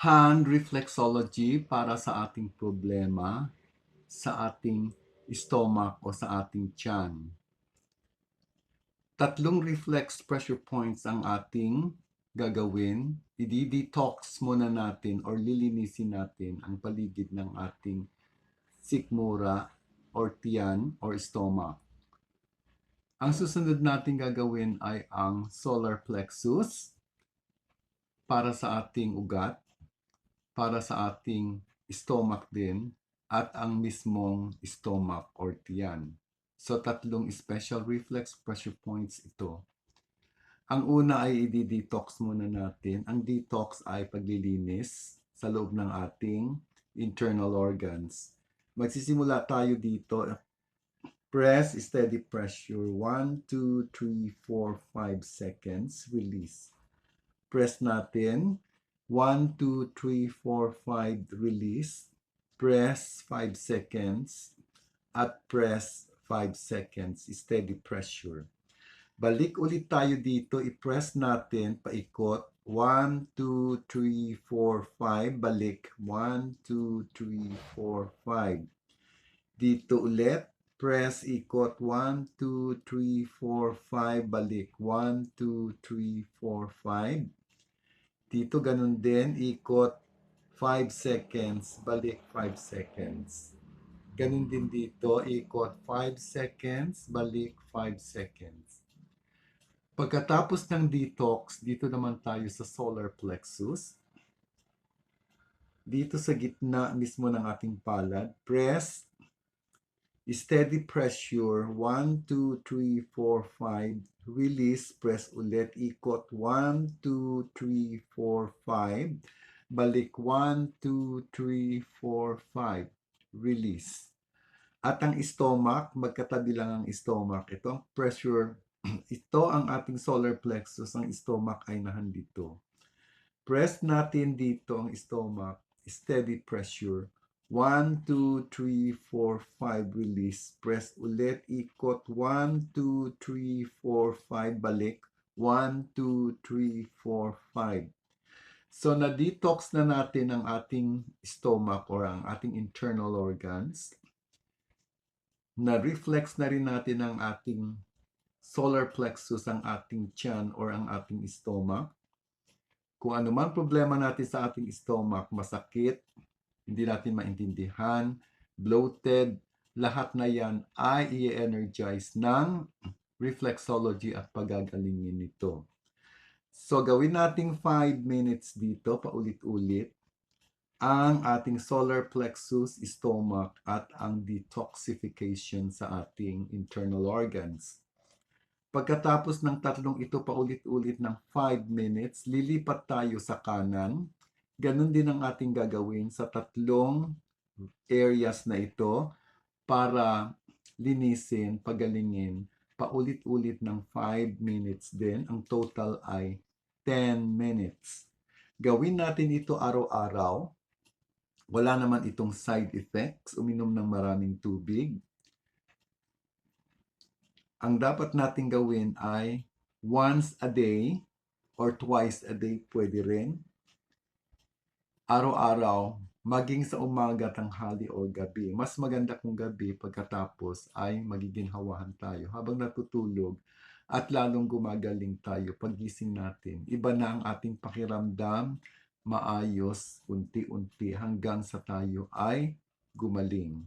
hand reflexology para sa ating problema sa ating stomach o sa ating tiyan. Tatlong reflex pressure points ang ating gagawin. I-detox muna natin or lilinisin natin ang paligid ng ating sikmura or tiyan or stomach. Ang susunod natin gagawin ay ang solar plexus para sa ating ugat, para sa ating stomach din, at ang mismong stomach or tiyan. So, tatlong special reflex pressure points ito. Ang una ay i-detox muna natin. Ang detox ay paglilinis sa loob ng ating internal organs. Magsisimula tayo dito. Press, steady pressure. 1, 2, 3, 4, 5 seconds. Release. Press natin. 1, 2, 3, 4, 5. Release. Press 5 seconds. At press 5 seconds. Steady pressure. Balik ulit tayo dito. I-press natin paikot. 1, 2, 3, 4, 5. Balik. 1, 2, 3, 4, 5. Dito ulit. Press ikot. 1, 2, 3, 4, 5. Balik. 1, 2, 3, 4, 5. Dito ganun din. Ikot. 5 seconds. Balik 5 seconds. Ganun din dito. Ikot 5 seconds. Balik 5 seconds. Pagkatapos ng detox, dito naman tayo sa solar plexus. Dito sa gitna mismo ng ating palad, press, steady pressure, 1, 2, 3, 4, 5, release, press ulit, ikot, 1, 2, 3, 4, 5, balik, 1, 2, 3, 4, 5, release. At ang stomach, magkatabi lang ang stomach. Ito ang pressure ito ang ating solar plexus, ang stomach ay nahandito. Press natin dito ang stomach, steady pressure. 1, 2, 3, 4, 5, release. Press ulit, ikot. 1, 2, 3, 4, 5, balik. 1, 2, 3, 4, 5. So, na-detox na natin ang ating stomach or ang ating internal organs. Na-reflex na rin natin ang ating solar plexus ang ating tiyan or ang ating stomach. Kung ano man problema natin sa ating stomach, masakit, hindi natin maintindihan, bloated, lahat na yan ay i-energize ng reflexology at pagagalingin nito. So, gawin nating 5 minutes dito, paulit-ulit, ang ating solar plexus, stomach, at ang detoxification sa ating internal organs. Pagkatapos ng tatlong ito paulit-ulit ng 5 minutes, lilipat tayo sa kanan. Ganon din ang ating gagawin sa tatlong areas na ito para linisin, pagalingin, paulit-ulit ng 5 minutes din. Ang total ay 10 minutes. Gawin natin ito araw-araw. Wala naman itong side effects. Uminom ng maraming tubig ang dapat nating gawin ay once a day or twice a day pwede rin. Araw-araw, maging sa umaga, tanghali o gabi. Mas maganda kung gabi pagkatapos ay magiginhawahan tayo habang natutulog at lalong gumagaling tayo pagising natin. Iba na ang ating pakiramdam, maayos, unti-unti hanggang sa tayo ay gumaling.